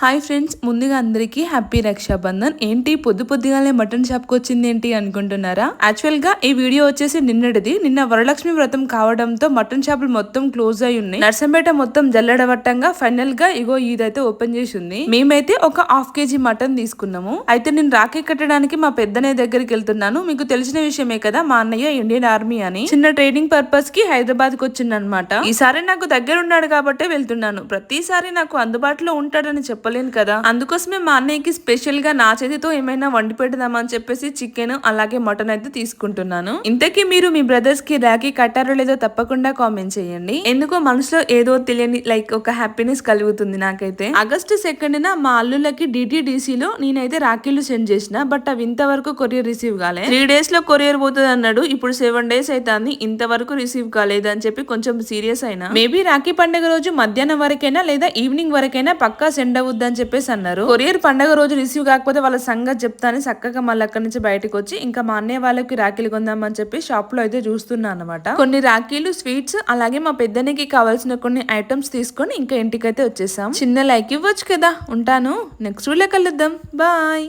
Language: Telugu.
హాయ్ ఫ్రెండ్స్ ముందుగా అందరికీ హ్యాపీ రక్షాబంధన్. ఏంటి? పొద్దు పొద్దుగానే మటన్ షాప్కి వచ్చింది ఏంటి అనుకుంటున్నారా? యాక్చువల్గా ఈ వీడియో వచ్చేసి నిన్నటిది. నిన్న వరలక్ష్మి వ్రతం కావడంతో మటన్ షాపులు మొత్తం క్లోజ్ అయి ఉన్నాయి. నర్సంపేట మొత్తం జల్లడవట్టంగా ఫైనల్గా ఇగో ఇదైతే ఓపెన్ చేసి ఉంది. మేమైతే ఒక హాఫ్ కేజీ మటన్ తీసుకున్నాము. అయితే నేను రాఖీ కట్టడానికి మా పెద్దనయ్య దగ్గరికి వెళ్తున్నాను. మీకు తెలిసిన విషయమే కదా మా అన్నయ్య ఇండియన్ ఆర్మీ అని. చిన్న ట్రైనింగ్ పర్పస్కి హైదరాబాద్కి వచ్చిందనమాట ఈసారి నాకు దగ్గర ఉన్నాడు కాబట్టే వెళ్తున్నాను. ప్రతిసారి నాకు అందుబాటులో ఉంటాడని చెప్పలేను కదా. అందుకోసమే మా అన్నయ్యకి స్పెషల్గా నా చేతితో ఏమైనా వండి పెడదామని చెప్పేసి చికెన్ అలాగే మటన్ అయితే తీసుకుంటున్నాను. ఇంతకీ మీరు మీ బ్రదర్స్కి రాఖీ కట్టారో లేదో తప్పకుండా కామెంట్ చేయండి. ఎందుకో మనసులో ఏదో తెలియని లైక్ ఒక హ్యాపీనెస్ కలుగుతుంది నాకైతే. ఆగస్టు సెకండ్ న మా అల్లులకి DTDC లో నేనైతే రాఖీలు సెండ్ చేసిన బట్ అవి ఇంతవరకు కొరియర్ రిసీవ్ కాలే. త్రీ డేస్లో కొరియర్ పోతుంది అన్నాడు ఇప్పుడు సెవెన్ డేస్ అవుతుంది ఇంతవరకు రిసీవ్ కాలేదు అని చెప్పి కొంచెం సీరియస్ అయినా. మేబీ రాఖీ పండుగ రోజు మధ్యాహ్నం వరకైనా లేదా ఈవినింగ్ వరకైనా పక్కా సెండ్ అవుతుంది అని చెప్పేసి అన్నారు. కొరియర్ పండగ రోజు రిసీవ్ కాకపోతే వాళ్ళ సంగతి చెప్తాను చక్కగా మళ్ళీ అక్కడి నుంచి బయటకు వచ్చి ఇంకా మా అన్నయ్య వాళ్ళకి రాఖీలు కొందామని చెప్పి షాప్లో అయితే చూస్తున్నా అనమాట కొన్ని రాఖీలు స్వీట్స్ అలాగే మా పెద్దనికి కావాల్సిన కొన్ని ఐటమ్స్ తీసుకొని ఇంకా ఇంటికైతే వచ్చేసాం. చిన్న లైక్ ఇవ్వచ్చు కదా. ఉంటాను. నెక్స్ట్ వీడియో కలుద్దాం. బాయ్.